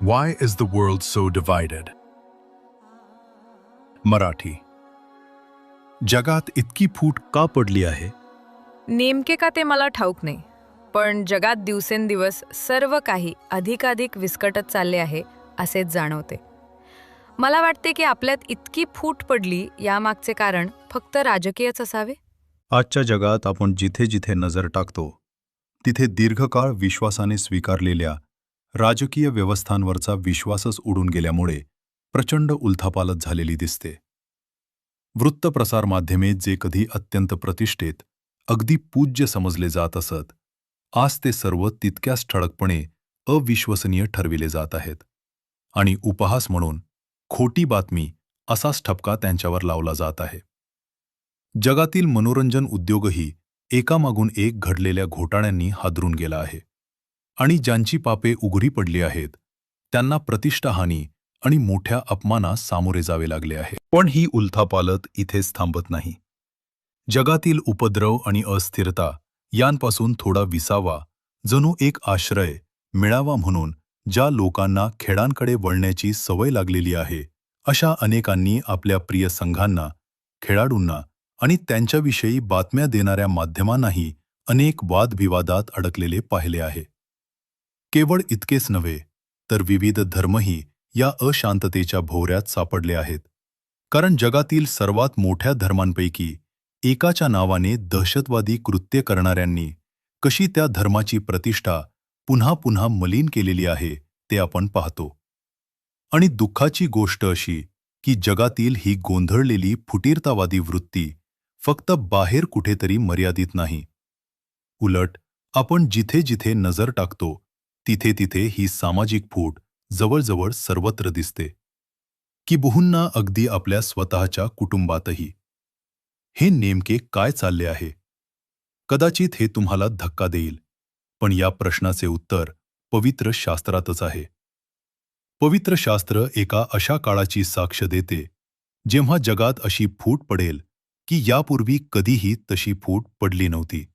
Why is the world so divided? Marathi. जगात इतकी फूट का पडली आहे? नेमके का ते मला ठाऊक नाही पण जगात दिवसेंदिवस सर्व काही अधिकाधिक विस्कटत चालले आहे असेच जाणवते. मला वाटते की आपल्यात इतकी फूट पडली यामागचे कारण फक्त राजकीयच असावे? आजच्या जगात आपण जिथे जिथे नजर टाकतो तिथे दीर्घकाळ विश्वासाने स्वीकारलेल्या राजकीय व्यवस्थांवरचा विश्वासच उडून गेल्यामुळे प्रचंड उलथापालत झालेली दिसते. वृत्तप्रसारमाध्यमे जे कधी अत्यंत प्रतिष्ठेत अगदी पूज्य समजले जात असत आज ते सर्व तितक्याच ठळकपणे अविश्वसनीय ठरविले जात आहेत. आणि उपहास म्हणून खोटी बातमी असाच ठपका त्यांच्यावर लावला जात आहे. जगातील मनोरंजन उद्योगही एकामागून एक घडलेल्या घोटाळ्यांनी हादरून गेला आहे. आणि ज्यांची पापे उघडी पडली आहेत त्यांना प्रतिष्ठाहानी आणि मोठ्या अपमानास सामोरे जावे लागले आहे. पण ही उलथापालत इथेच थांबत नाही. जगातील उपद्रव आणि अस्थिरता यांपासून थोडा विसावा जणू एक आश्रय मिळावा म्हणून ज्या लोकांना खेळांकडे वळण्याची सवय लागलेली आहे अशा अनेकांनी आपल्या प्रिय संघांना खेळाडूंना आणि त्यांच्याविषयी बातम्या देणाऱ्या माध्यमांनाही अनेक वादविवादात अडकलेले पाहिले आहे. केवळ इतकेच नव्हे तर विविध धर्मही या अशांततेच्या भोवऱ्यात सापडले आहेत. कारण जगातील सर्वात मोठ्या धर्मांपैकी एकाच्या नावाने दहशतवादी कृत्य करणाऱ्यांनी कशी त्या धर्माची प्रतिष्ठा पुन्हा पुन्हा मलिन केलेली आहे ते आपण पाहतो. आणि दुःखाची गोष्ट अशी की जगातील ही गोंधळलेली फुटीरतावादी वृत्ती फक्त बाहेर कुठेतरी मर्यादित नाही. उलट आपण जिथे जिथे नजर टाकतो तिथे तिथे ही सामाजिक फूट जवळजवळ सर्वत्र दिसते. किबहुंना अगदी आपल्या स्वतःच्या कुटुंबातही. हे नेमके काय चालले आहे? कदाचित हे तुम्हाला धक्का देईल पण या प्रश्नाचे उत्तर पवित्र शास्त्रातच आहे. पवित्र शास्त्र एका अशा काळाची साक्ष देते जेव्हा जगात अशी फूट पडेल की यापूर्वी कधीही तशी फूट पडली नव्हती.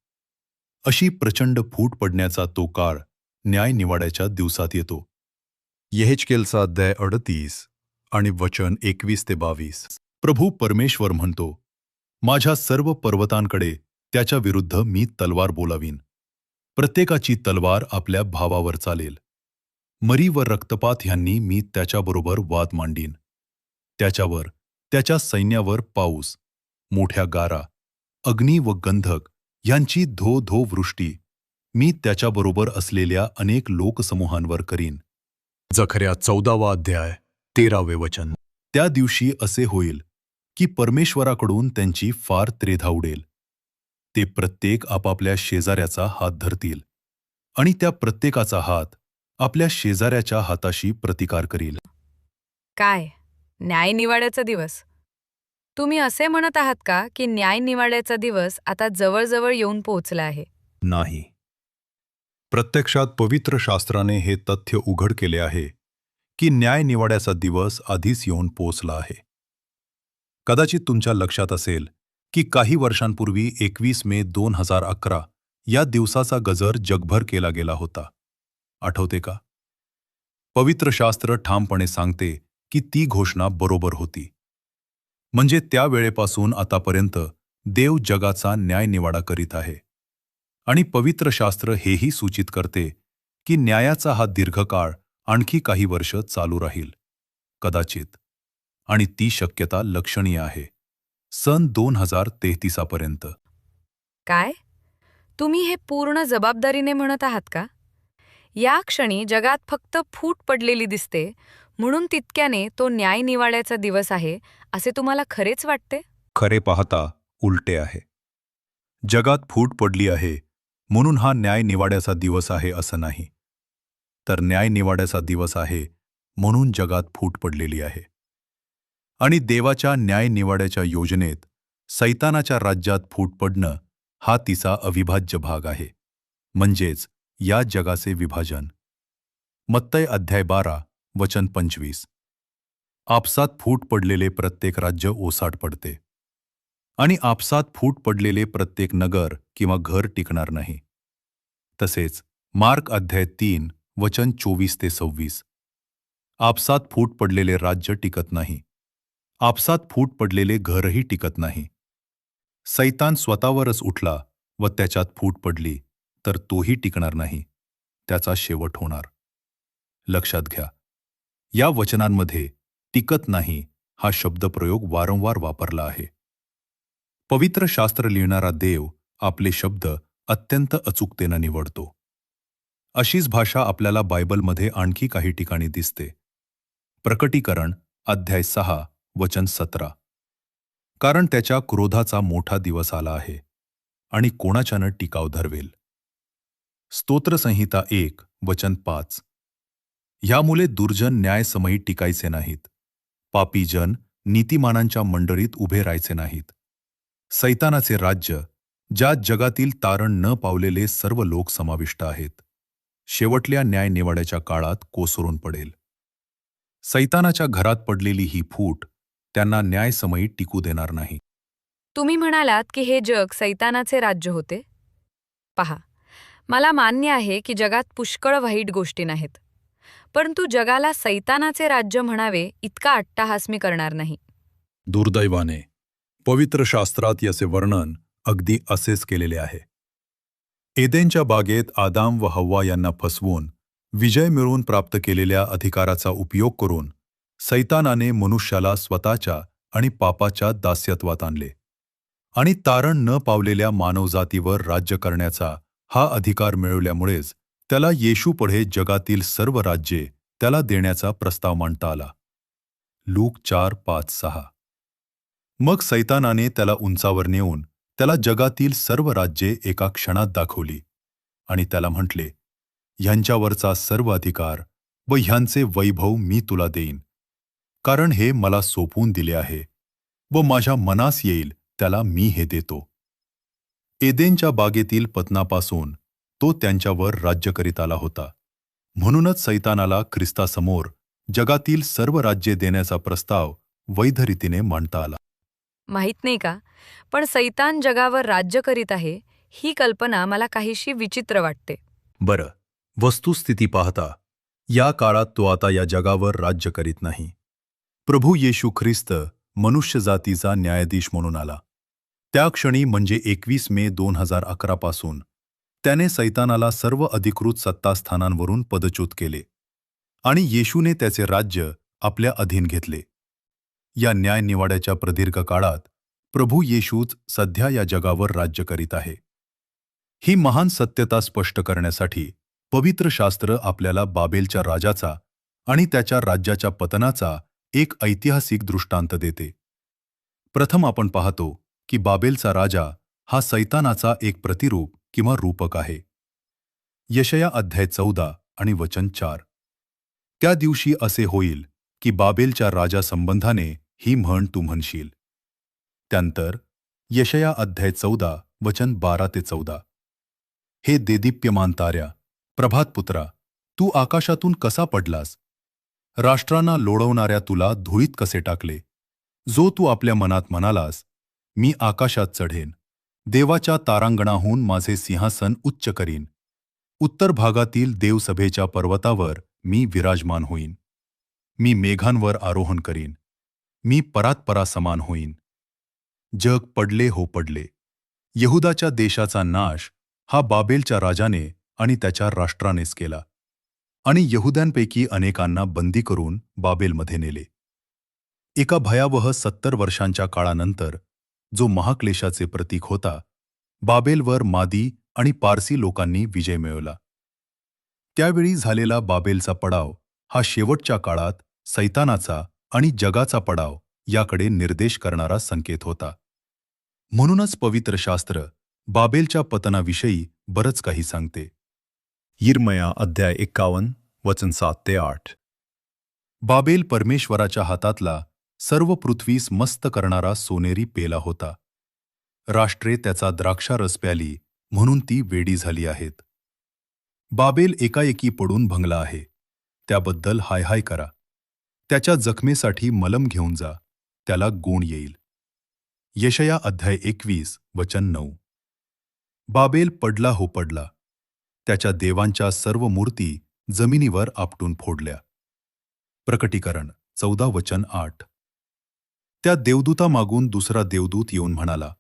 अशी प्रचंड फूट पडण्याचा तो काळ न्याय निवाड्याच्या दिवसात येतो. येहेचकेलचा अध्याय अडतीस आणि वचन एकवीस ते बावीस. प्रभू परमेश्वर म्हणतो माझ्या सर्व पर्वतांकडे त्याच्या विरुद्ध मी तलवार बोलावीन. प्रत्येकाची तलवार आपल्या भावावर चालेल. मरी व रक्तपात ह्यांनी मी त्याच्याबरोबर वाद मांडीन. त्याच्यावर त्याच्या सैन्यावर पाऊस मोठ्या गारा अग्नी व गंधक ह्यांची धो धो वृष्टी मी त्याच्याबरोबर असलेल्या अनेक लोकसमूहांवर करीन. जखऱ्या चौदावा अध्याय तेरावे वचन. त्या दिवशी असे होईल की परमेश्वराकडून त्यांची फार त्रेधा उडेल. ते प्रत्येक आपापल्या शेजाऱ्याचा हात धरतील आणि त्या प्रत्येकाचा हात आपल्या शेजाऱ्याच्या हाताशी प्रतिकार करील. काय? न्याय निवाड्याचा दिवस. तुम्ही असे म्हणत आहात का की न्याय निवाड्याचा दिवस आता जवळजवळ येऊन पोहोचला आहे? नाही. प्रत्यक्षात पवित्र शास्त्राने हे तथ्य उघड केले आहे की न्याय निवाड्याचा दिवस आधीच येऊन पोचला आहे. कदाचित तुमच्या लक्षात असेल की काही वर्षांपूर्वी एकवीस मे दोन हजार अकरा या दिवसाचा गजर जगभर केला गेला होता. आठवते का? पवित्र शास्त्र ठामपणे सांगते की ती घोषणा बरोबर होती. म्हणजे त्या वेळेपासून आतापर्यंत देव जगाचा न्याय निवाडा करीत आहे. आणि पवित्र शास्त्र हेही सूचित करते की न्यायाचा हा दीर्घकाळ आणखी काही वर्ष चालू राहील. कदाचित. आणि ती शक्यता लक्षणीय आहे. सन दोन हजार तेहतीसापर्यंत. काय? तुम्ही हे पूर्ण जबाबदारीने म्हणत आहात का? या क्षणी जगात फक्त फूट पडलेली दिसते म्हणून तितक्याने तो न्याय निवाड्याचा दिवस आहे असे तुम्हाला खरेच वाटते? खरे पाहता उलटे आहे. जगात फूट पडली आहे म्हणून हा न्याय निवाड्याचा दिवस आहे असं नाही. तर न्याय निवाड्याचा दिवस आहे म्हणून जगात फूट पडलेली आहे. आणि देवाच्या न्याय निवाड्याच्या योजनेत सैतानाच्या राज्यात फूट पडणं हा तिचा अविभाज्य भाग आहे. म्हणजेच या जगाचे विभाजन. मत्तय अध्याय बारा वचन पंचवीस. आपसात फूट पडलेले प्रत्येक राज्य ओसाट पडते. आणि आपसात फूट पडलेले प्रत्येक नगर किंवा घर टिकणार नाही. तसेच मार्क अध्याय तीन वचन चोवीस ते सव्वीस. आपसात फूट पडलेले राज्य टिकत नाही. आपसात फूट पडलेले घरही टिकत नाही. सैतान स्वतःवरच उठला व त्याच्यात फूट पडली तर तोही टिकणार नाही. त्याचा शेवट होणार. लक्षात घ्या. या वचनांमध्ये टिकत नाही हा शब्दप्रयोग वारंवार वापरला आहे. पवित्र शास्त्र लिहिणारा देव आपले शब्द अत्यंत अचूकतेनं निवडतो. अशीच भाषा आपल्याला बायबलमध्ये आणखी काही ठिकाणी दिसते. प्रकटीकरण अध्याय सहा वचन सतरा. कारण त्याच्या क्रोधाचा मोठा दिवस आला आहे आणि कोणाच्यानं टिकाव धरवेल? स्तोत्रसंहिता एक वचन पाच. ह्यामुळे दुर्जन न्यायसमयी टिकायचे नाहीत. पापीजन नीतिमानांच्या मंडळीत उभे राहायचे नाहीत. सैतानाचे राज्य ज्यात जगातील तारण न पावलेले सर्व लोक समाविष्ट आहेत. शेवटल्या न्याय निवाड्याच्या काळात कोसरून पडेल. सैतानाच्या घरात पडलेली ही फूट त्यांना न्यायसमयी टिकू देणार नाही. तुम्ही म्हणालात की हे जग सैतानाचे राज्य होते? पहा मला मान्य आहे की जगात पुष्कळ वाईट गोष्टी नाहीत परंतु जगाला सैतानाचे राज्य म्हणावे इतका अट्टाहास मी करणार नाही. दुर्दैवाने पवित्र शास्त्रात याचे वर्णन अगदी असेच केलेले आहे. एदेनच्या बागेत आदाम व हव्वा यांना फसवून विजय मिळवून प्राप्त केलेल्या अधिकाराचा उपयोग करून सैतानाने मनुष्याला स्वतःच्या आणि पापाच्या दास्यत्वात आणले. आणि तारण न पावलेल्या मानवजातीवर राज्य करण्याचा हा अधिकार मिळवल्यामुळेच त्याला येशूपुढे जगातील सर्व राज्ये त्याला देण्याचा प्रस्ताव मांडता आला. लूक चार पाच सहा. मग सैतानाने त्याला उंचावर नेऊन त्याला जगातील सर्व राज्ये एका क्षणात दाखवली. आणि त्याला म्हटले ह्यांच्यावरचा सर्व अधिकार व ह्यांचे वैभव मी तुला देईन. कारण हे मला सोपवून दिले आहे व माझ्या मनास येईल त्याला मी हे देतो. एदेनच्या बागेतील पतनापासून तो त्यांच्यावर राज्य करीत आला होता. म्हणूनच सैतानाला ख्रिस्तासमोर जगातील सर्व राज्ये देण्याचा प्रस्ताव वैधरीतीने मांडता आला. माहीत नाही का? पण सैतान जगावर राज्य करीत आहे ही कल्पना मला काहीशी विचित्र वाटते. बरं वस्तुस्थिती पाहता या काळात तो आता या जगावर राज्य करीत नाही. प्रभू येशू ख्रिस्त मनुष्य जातीचा न्यायाधीश म्हणून आला. त्या क्षणी म्हणजे एकवीस मे दोन हजार अकरा पासून त्याने सैतानाला सर्व अधिकृत सत्तास्थानांवरून पदच्युत केले आणि येशूने त्याचे राज्य आपल्या अधीन घेतले. या न्यायनिवाड्याच्या प्रदीर्घ काळात प्रभू येशूच सध्या या जगावर राज्य करीत आहे. ही महान सत्यता स्पष्ट करण्यासाठी पवित्र शास्त्र आपल्याला बाबेलच्या राजाचा आणि त्याच्या राज्याच्या पतनाचा एक ऐतिहासिक दृष्टांत देते. प्रथम आपण पाहतो की बाबेलचा राजा हा सैतानाचा एक प्रतिरूप किंवा रूपक आहे. यशया अध्याय चौदा आणि वचन चार. त्या दिवशी असे होईल की बाबेलच्या राजासंबंधाने ही म्हण तू म्हणशील. त्यानंतर यशया अध्याय चौदा वचन बारा ते चौदा. हे देदीप्यमान ताऱ्या प्रभातपुत्रा तू आकाशातून कसा पडलास? राष्ट्रांना लोळवणाऱ्या तुला धुळीत कसे टाकले? जो तू आपल्या मनात म्हणालास मी आकाशात चढेन. देवाच्या तारांगणाहून माझे सिंहासन उच्च करीन. उत्तर भागातील देवसभेच्या पर्वतावर मी विराजमान होईन. मी मेघांवर आरोहण करीन. मी परात्परा समान होईन. जग पडले हो पडले. यहुदाच्या देशाचा नाश हा बाबेलच्या राजाने आणि त्याच्या राष्ट्रानेच केला. आणि यहुद्यांपैकी अनेकांना बंदी करून बाबेलमध्ये नेले. एका भयावह सत्तर वर्षांच्या काळानंतर जो महाक्लेशाचे प्रतीक होता बाबेलवर मादी आणि पारसी लोकांनी विजय मिळवला. त्यावेळी झालेला बाबेलचा पडाव हा शेवटच्या काळात सैतानाचा आणि जगाचा पडाव याकडे निर्देश करणारा संकेत होता. म्हणूनच पवित्र शास्त्र बाबेलच्या पतनाविषयी बरंच काही सांगते. यिर्मया अध्याय एक्कावन्न वचन सात ते आठ. बाबेल परमेश्वराच्या हातातला सर्व पृथ्वीस मस्त करणारा सोनेरी पेला होता. राष्ट्रे त्याचा द्राक्षारस प्याली म्हणून ती वेडी झाली आहेत. बाबेल एकाएकी पडून भंगला आहे. त्याबद्दल हाय हाय करा. त्याच्या जखमेसाठी मलम घेऊन जा. त्याला गुण येईल. यशया अध्याय एकवीस वचन नऊ. बाबेल पडला हो पडला. त्याच्या देवांच्या सर्व मूर्ती जमिनीवर आपटून फोडल्या. प्रकटीकरण चौदा वचन आठ. त्या देवदूतामागून दुसरा देवदूत येऊन म्हणाला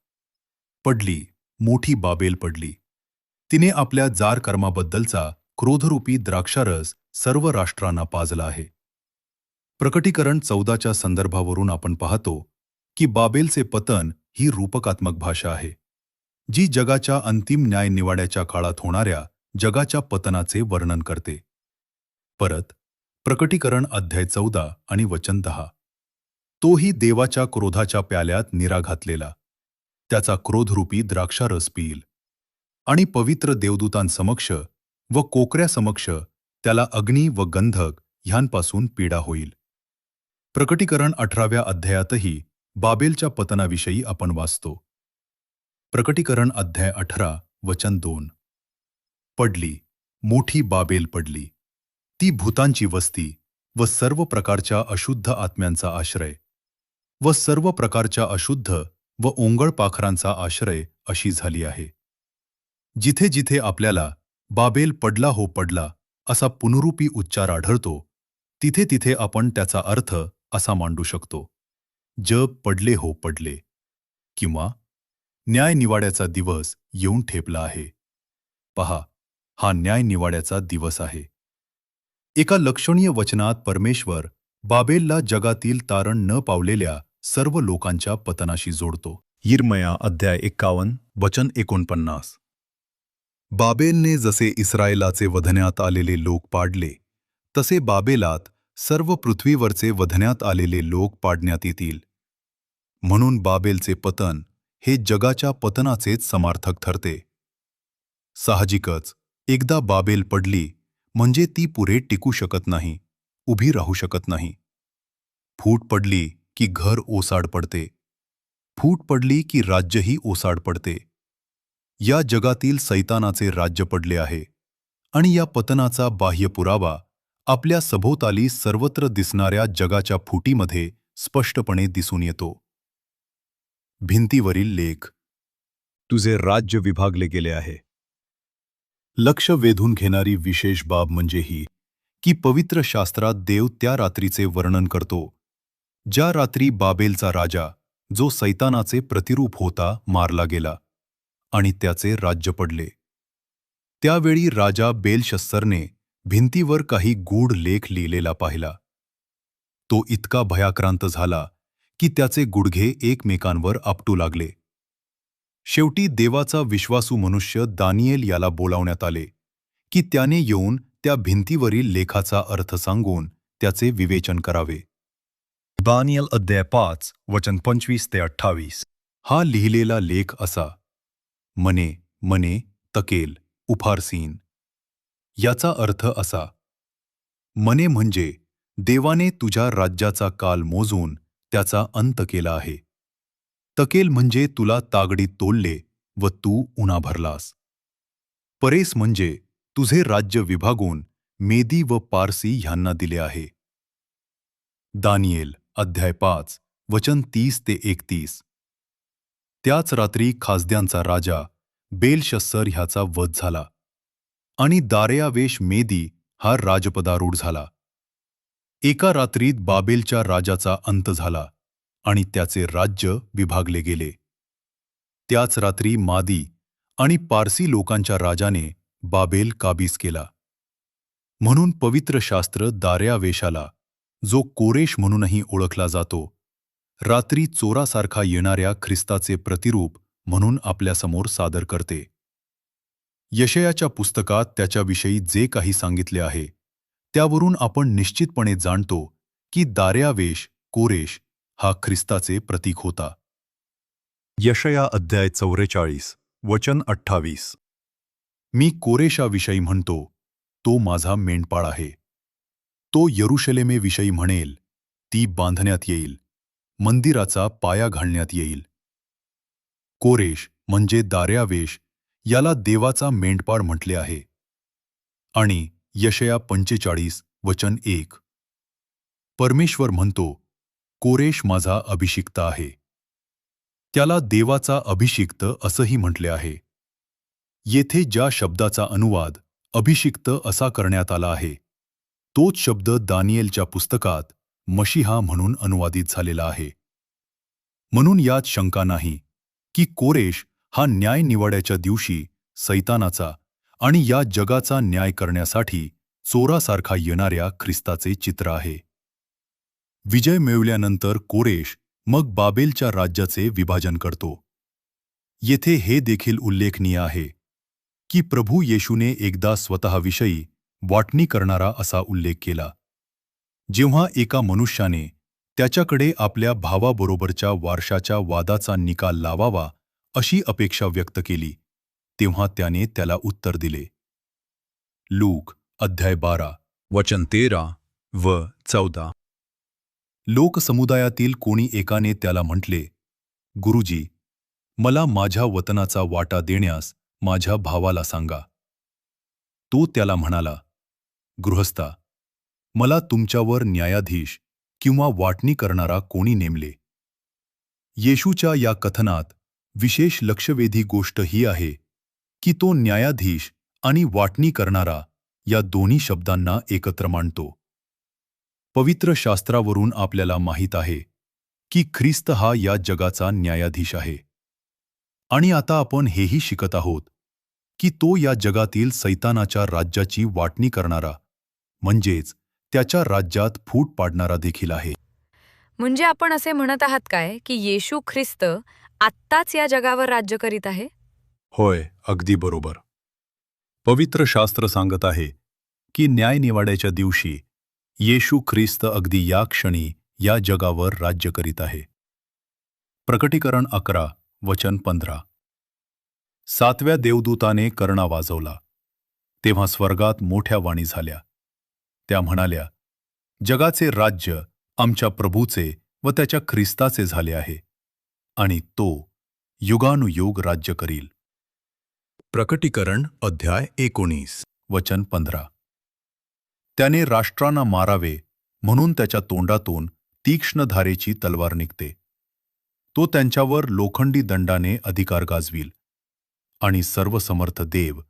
पडली मोठी बाबेल पडली. तिने आपल्या जार कर्माबद्दलचा क्रोधरूपी द्राक्षारस सर्व राष्ट्रांना पाजला आहे. प्रकटीकरण चौदाच्या संदर्भावरून आपण पाहतो की बाबेलचे पतन ही रूपकात्मक भाषा आहे जी जगाच्या अंतिम न्याय निवाड्याच्या काळात होणाऱ्या जगाच्या पतनाचे वर्णन करते. परत प्रकटीकरण अध्याय चौदा आणि वचन दहा. तोही देवाच्या क्रोधाच्या प्याल्यात निरा घातलेला. त्याचा क्रोधरूपी द्राक्षारस पिईल. आणि पवित्र देवदूतांसमक्ष व कोकऱ्यासमक्ष त्याला अग्नी व गंधक ह्यांपासून पीडा होईल. प्रकटीकरण अठराव्या अध्यायातही बाबेलच्या पतनाविषयी आपण वाचतो. प्रकटीकरण अध्याय अठरा वचन दोन. पडली मोठी बाबेल पडली. ती भूतांची वस्ती व सर्व प्रकारच्या अशुद्ध आत्म्यांचा आश्रय व सर्व प्रकारच्या अशुद्ध व ओंगळ पाखरांचा आश्रय अशी झाली आहे. जिथे जिथे आपल्याला बाबेल पडला हो पडला असा पुनरुपी उच्चार आढळतो तिथे तिथे आपण त्याचा अर्थ असा मांडू शकतो. जग पडले हो पडले. किंवा न्याय निवाड्याचा दिवस येऊन ठेपला आहे. पहा हा न्याय निवाड्याचा दिवस आहे. एका लक्षणीय वचनात परमेश्वर बाबेलला जगातील तारण न पावलेल्या सर्व लोकांच्या पतनाशी जोडतो. यिर्मया अध्याय एक्कावन्न वचन एकोणपन्नास. बाबेलने जसे इस्रायलाचे वधण्यात आलेले लोक पाडले तसे बाबेलात सर्व पृथ्वीवरचे वधण्यात आलेले लोक पाडण्यात येतील. म्हणून बाबेलचे पतन हे जगाच्या पतनाचेच समार्थक ठरते. साहजिकच एकदा बाबेल पडली म्हणजे ती पुरे टिकू शकत नाही उभी राहू शकत नाही. फूट पडली की घर ओसाड पडते. फूट पडली की राज्यही ओसाड पडते. या जगातील सैतानाचे राज्य पडले आहे. आणि या पतनाचा बाह्य पुरावा आपल्या सभोवताली सर्वत्र दिसणाऱ्या जगाच्या फुटीमध्ये स्पष्टपणे दिसून येतो. भिंतीवरील लेख. तुझे राज्य विभागले गेले आहे. लक्ष वेधून घेणारी विशेष बाब म्हणजे ही की पवित्र शास्त्रात देव त्या रात्रीचे वर्णन करतो. ज्या रात्री बाबेलचा राजा जो सैतानाचे प्रतिरूप होता मारला गेला आणि त्याचे राज्य पडले. त्यावेळी राजा बेलशस्सरने भिंतीवर काही गूढ लेख लिहिलेला पाहिला. तो इतका भयाक्रांत झाला की त्याचे गुडघे एकमेकांवर आपटू लागले. शेवटी देवाचा विश्वासू मनुष्य दानिયેल याला बोलावण्यात आले की त्याने येऊन त्या भिंतीवरील लेखाचा अर्थ सांगून त्याचे विवेचन करावे. दानियल अध्याय पाच वचन पंचवीस ते अठ्ठावीस. हा लिहिलेला लेख असा. मने मने तकेल उफारसीन. याचा अर्थ असा मने म्हणजे देवाने तुझ्या राज्याचा काल मोजून त्याचा अंत केला आहे. तकेल म्हणजे तुला तागडी तोडले व तू उन्हा भरलास. परेस म्हणजे तुझे राज्य विभागून मेदी व पारसी ह्यांना दिले आहे. दानियेल अध्याय पाच वचन तीस ते एकतीस. त्याच रात्री खासद्यांचा राजा बेलशस्सर ह्याचा वध झाला. आणि दारयावेश मेदी हा राजपदारूढ झाला. एका रात्रीत बाबेलच्या राजाचा अंत झाला आणि त्याचे राज्य विभागले गेले. त्याच रात्री मादी आणि पारसी लोकांच्या राजाने बाबेल काबीज केला. म्हणून पवित्र शास्त्र दार्यावेशाला जो कोरेश म्हणूनही ओळखला जातो रात्री चोरासारखा येणाऱ्या ख्रिस्ताचे प्रतिरूप म्हणून आपल्यासमोर सादर करते. यशयाच्या पुस्तकात त्याच्याविषयी जे काही सांगितले आहे त्यावरून आपण निश्चितपणे जाणतो की दार्यावेश कोरेश हा ख्रिस्ताचे प्रतीक होता. यशया अध्याय चौवेचाळीस वचन अठ्ठावीस. मी कोरेशाविषयी म्हणतो तो माझा मेंढपाळ आहे. तो यरुशलेमेविषयी म्हणेल ती बांधण्यात येईल मंदिराचा पाया घालण्यात येईल. कोरेश म्हणजे दार्यावेश याला देवाचा मेंढपाळ म्हटले आहे. आणि यशया पंचेचाळीस वचन एक. परमेश्वर म्हणतो कोरेश माझा अभिषिक्त आहे. त्याला देवाचा अभिषिक्त असंही म्हटले आहे. येथे ज्या शब्दाचा अनुवाद अभिषिक्त असा करण्यात आला आहे तोच शब्द दानियलच्या पुस्तकात मशिहा म्हणून अनुवादित झालेला आहे. म्हणून यात शंका नाही की कोरेश हा न्याय निवाड्याच्या दिवशी सैतानाचा आणि या जगाचा न्याय करण्यासाठी चोरासारखा येणाऱ्या ख्रिस्ताचे चित्र आहे. विजय मिळवल्यानंतर कोरेश मग बाबेलच्या राज्याचे विभाजन करतो. येथे हे देखील उल्लेखनीय आहे की प्रभू येशूने एकदा स्वतःविषयी वाटणी करणारा असा उल्लेख केला. जेव्हा एका मनुष्याने त्याच्याकडे आपल्या भावाबरोबरच्या वारशाच्या वादाचा निकाल लावावा अशी अपेक्षा व्यक्त केली. तेव्हा त्याने त्याला उत्तर दिले. लूक अध्याय बारा वचन तेरा व चौदा. लोकसमुदायातील कोणी एकाने त्याला म्हटले गुरुजी मला माझ्या वतनाचा वाटा देण्यास माझ्या भावाला सांगा. तो त्याला म्हणाला गृहस्था मला तुमच्यावर न्यायाधीश किंवा वाटणी करणारा कोणी नेमले? येशूच्या या कथनात विशेष लक्षवेधी गोष्ट ही आहे की तो न्यायाधीश आणि वाटणी करणारा या दोन्ही शब्दांना एकत्र मांडतो. पवित्र शास्त्रावरून आपल्याला माहीत आहे की ख्रिस्त हा या जगाचा न्यायाधीश आहे. आणि आता आपण हेही शिकत आहोत की तो या जगातील सैतानाच्या राज्याची वाटणी करणारा म्हणजेच त्याच्या राज्यात फूट पाडणारा देखील आहे. म्हणजे आपण असे म्हणत आहात काय की येशू ख्रिस्त आत्ताच या जगावर राज्य करीत आहे? होय अगदी बरोबर. पवित्र शास्त्र सांगत आहे की न्यायनिवाड्याच्या दिवशी येशू ख्रिस्त अगदी या क्षणी या जगावर राज्य करीत आहे. प्रकटीकरण अकरा वचन पंधरा. सातव्या देवदूताने कर्णा वाजवला. तेव्हा स्वर्गात मोठ्या वाणी झाल्या. त्या म्हणाल्या जगाचे राज्य आमच्या प्रभूचे व त्याच्या ख्रिस्ताचे झाले आहे. आणि तो युगानुयुग राज्य करील. प्रकटीकरण अध्याय एकोणीस. वचन पंधरा. त्याने राष्ट्रांना मारावे म्हणून त्याच्या तोंडातून तीक्ष्ण धारेची तलवार निघते. तो त्यांच्यावर लोखंडी दंडाने अधिकार गाजवील. आणि सर्वसमर्थ देव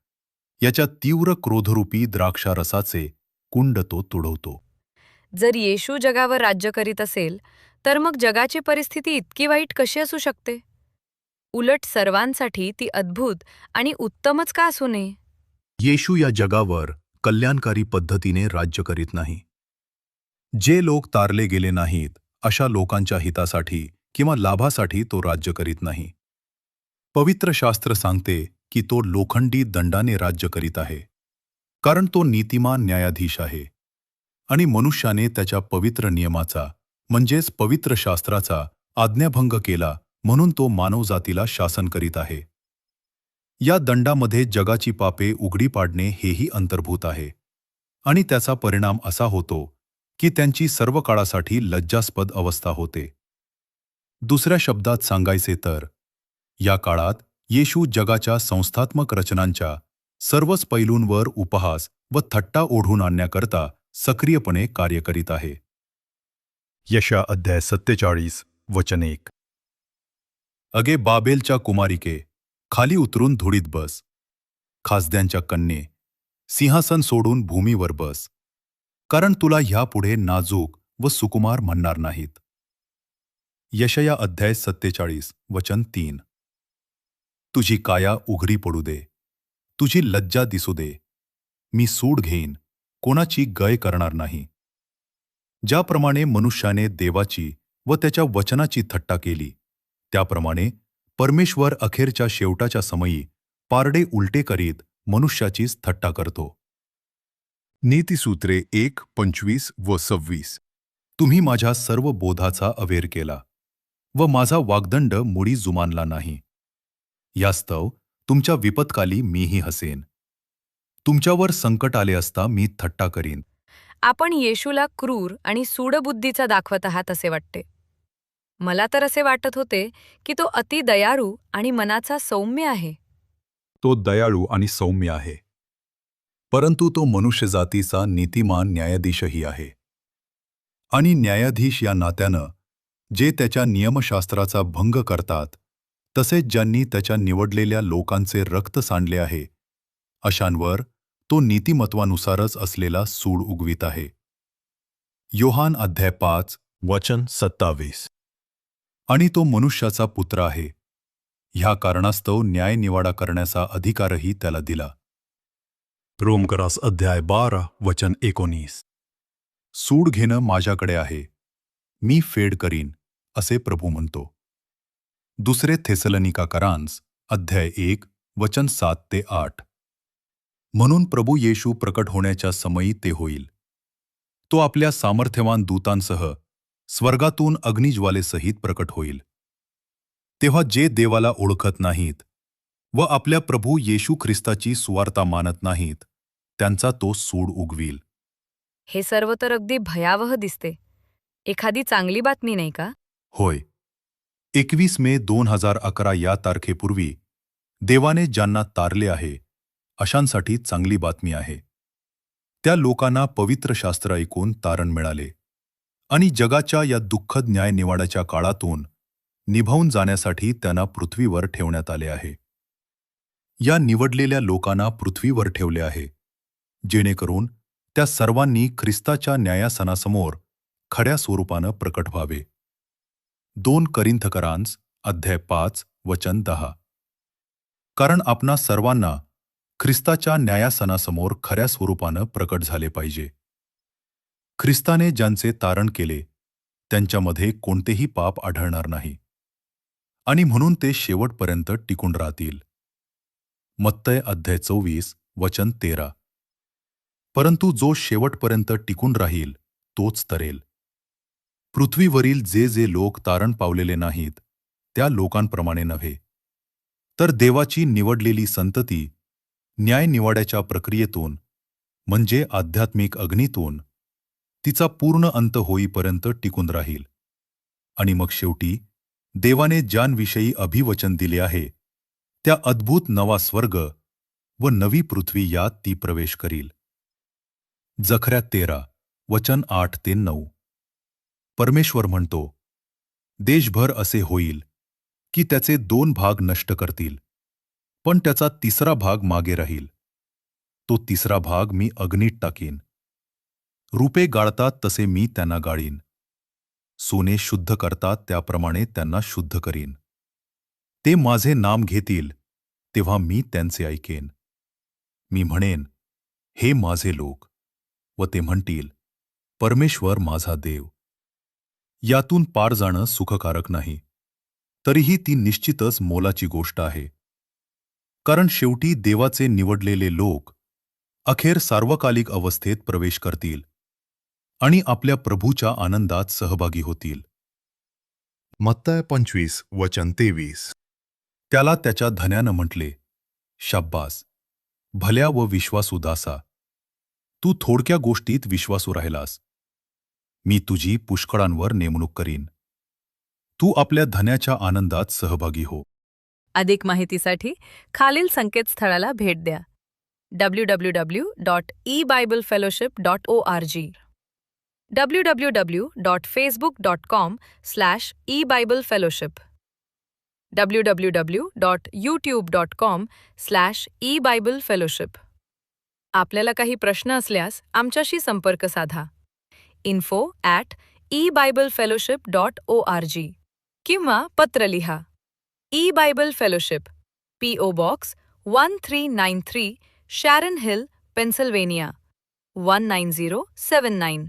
याच्या तीव्र क्रोधरूपी द्राक्षारसाचे कुंड तो तुडवतो. जर येशू जगावर राज्य करीत असेल तर मग जगाची परिस्थिती इतकी वाईट कशी असू शकते? उलट सर्वांसाठी ती अद्भुत आणि उत्तमच का असू नये येशू या जगावर कल्याणकारी पद्धतीने राज्य करीत नाही. जे लोक तारले गेले नाहीत अशा लोकांच्या हितासाठी किंवा लाभासाठी तो राज्य करीत नाही. पवित्र शास्त्र सांगते की तो लोखंडी दंडाने राज्य करीत आहे. कारण तो नीतिमान न्यायाधीश आहे. आणि मनुष्याने त्याच्या पवित्र नियमाचा म्हणजेच पवित्र शास्त्राचा आज्ञाभंग केला म्हणून तो मानवजातीला शासन करीत आहे. या दंडामध्ये जगाची पापे उघडी पाडणे हेही अंतर्भूत आहे. आणि त्याचा परिणाम असा होतो की त्यांची सर्व काळासाठी लज्जास्पद अवस्था होते. दुसऱ्या शब्दात सांगायचे तर या काळात येशू जगाच्या संस्थात्मक रचनांच्या सर्वच पैलूंवर उपहास व थट्टा ओढून आणण्याकरता सक्रियपणे कार्य करीत आहे. यशा अध्याय सत्तेचाळीस वचन एक. अगे बाबेलच्या कुमारिके खाली उतरून धुळीत बस. खासद्यांच्या कन्ये सिंहासन सोडून भूमीवर बस. कारण तुला ह्यापुढे नाजूक व सुकुमार म्हणणार नाहीत. यशया अध्याय सत्तेचाळीस वचन तीन. तुझी काया उघडी पडू दे. तुझी लज्जा दिसू दे. मी सूड घेईन. कोणाची गय करणार नाही. ज्याप्रमाणे मनुष्याने देवाची व त्याच्या वचनाची थट्टा केली त्याप्रमाणे परमेश्वर अखेरच्या शेवटाच्या समयी पारडे उलटे करीत मनुष्याचीच थट्टा करतो. नीतिसूत्रे एक पंचवीस व सव्वीस. तुम्ही माझ्या सर्व बोधाचा अवेर केला व माझा वाग्दंड मुळी जुमानला नाही. यास्तव तुमच्या विपत्काली मीही हसेन. तुमच्यावर संकट आले असता मी थट्टा करीन. आपण येशूला क्रूर आणि सूडबुद्धीचा दाखवत आहात असे वाटते. मला तर असे वाटत होते की तो अति दयाळू आणि मनाचा सौम्य आहे. तो दयाळू आणि सौम्य आहे. परंतु तो मनुष्यजातीचा नीतिमान न्यायाधीशही आहे. आणि न्यायाधीश या नात्यानं जे त्याच्या नियमशास्त्राचा भंग करतात तसेच ज्यांनी त्याच्या निवडलेल्या लोकांचे रक्त सांडले आहे अशांवर तो नीतिमत्वानुसारच असलेला सूड उगवीत आहे. योहान अध्याय पाच वचन सत्तावीस. आणि तो मनुष्याचा पुत्र आहे. ह्या कारणास्तव न्याय निवाडा करण्याचा अधिकारही त्याला दिला. रोमकरास अध्याय बारा वचन एकोणीस. सूड घेणं माझ्याकडे आहे. मी फेड करीन असे प्रभू म्हणतो. दुसरे थेसलनिका करांस अध्याय एक वचन सात ते आठ. म्हणून प्रभू येशू प्रकट होण्याच्या समयी ते होईल. तो आपल्या सामर्थ्यवान दूतांसह स्वर्गातून अग्निज्वालेसहित प्रकट होईल. तेव्हा जे देवाला ओळखत नाहीत व आपल्या प्रभू येशू ख्रिस्ताची सुवार्ता मानत नाहीत त्यांचा तो सूड उगवील. हे सर्व तर अगदी भयावह दिसते. एखादी चांगली बातमी नाही का? होय. एकवीस मे दोन हजार अकरा या तारखेपूर्वी देवाने ज्यांना तारले आहे अशांसाठी चांगली बातमी आहे. त्या लोकांना पवित्र शास्त्र ऐकून तारण मिळाले. आणि जगाच्या या दुःखद न्याय निवाड्याच्या काळातून निभावून जाण्यासाठी त्यांना पृथ्वीवर ठेवण्यात आले आहे. या निवडलेल्या लोकांना पृथ्वीवर ठेवले आहे. जेणेकरून त्या सर्वांनी ख्रिस्ताच्या न्यायासनासमोर खऱ्या स्वरूपानं प्रकट व्हावे. दोन करिंथकरांस अध्याय पाच वचन दहा. कारण आपणा सर्वांना ख्रिस्ताच्या न्यायासनासमोर खऱ्या स्वरूपानं प्रकट झाले पाहिजे. ख्रिस्ताने ज्यांचे तारण केले त्यांच्यामध्ये कोणतेही पाप आढळणार नाही. आणि म्हणून ते शेवटपर्यंत टिकून राहतील. मत्तय अध्याय चोवीस वचन तेरा. परंतु जो शेवटपर्यंत टिकून राहील तोच तरेल. पृथ्वीवरील जे जे लोक तारण पावलेले नाहीत त्या लोकांप्रमाणे नव्हे. तर देवाची निवडलेली संतती न्याय निवाड्याच्या प्रक्रियेतून म्हणजे आध्यात्मिक अग्नीतून तिचा पूर्ण अंत होईपर्यंत टिकून राहील. आणि मग शेवटी देवाने ज्यांविषयी अभिवचन दिले आहे त्या अद्भुत नवा स्वर्ग व नवी पृथ्वी यात ती प्रवेश करील. जखऱ्या तेरा वचन आठ ते नऊ. परमेश्वर म्हणतो देशभर असे होईल की त्याचे दोन भाग नष्ट करतील. पण त्याचा तिसरा भाग मागे राहील. तो तिसरा भाग मी अग्नीत टाकीन. रुपे गाळतात तसे मी त्यांना गाळीन. सोने शुद्ध करतात त्याप्रमाणे त्यांना शुद्ध करीन. ते माझे नाम घेतील तेव्हा मी त्यांचे ऐकेन. मी म्हणेन हे माझे लोक. व ते म्हणतील परमेश्वर माझा देव. यातून पार जाणं सुखकारक नाही. तरीही ती निश्चितच मोलाची गोष्ट आहे. कारण शेवटी देवाचे निवडलेले लोक अखेर सार्वकालिक अवस्थेत प्रवेश करतील आणि आपल्या प्रभूच्या आनंदात सहभागी होतील. मत्तय पंचवीस वचन तेवीस. त्याला त्याच्या धन्यानं म्हटले शाब्बास भल्या व विश्वासू दासा तू थोडक्या गोष्टीत विश्वासू राहिलास. मी तुझी पुष्कळांवर नेमणूक करीन. तू आपल्या धन्याच्या आनंदात सहभागी हो. अधिक माहितीसाठी खालील संकेतस्थळाला भेट द्या. W W W dot E Bible fellowship dot O R G W W W dot Facebook dot com slash E Bible fellowship W W W dot YouTube dot com slash E Bible fellowship आपल्याला काही प्रश्न असल्यास आमच्याशी संपर्क साधा. Info at E Bible fellowship dot O R G किंवा पत्र लिहा. E Bible Fellowship, P.O. Box 1393, Sharon Hill, Pennsylvania 19079.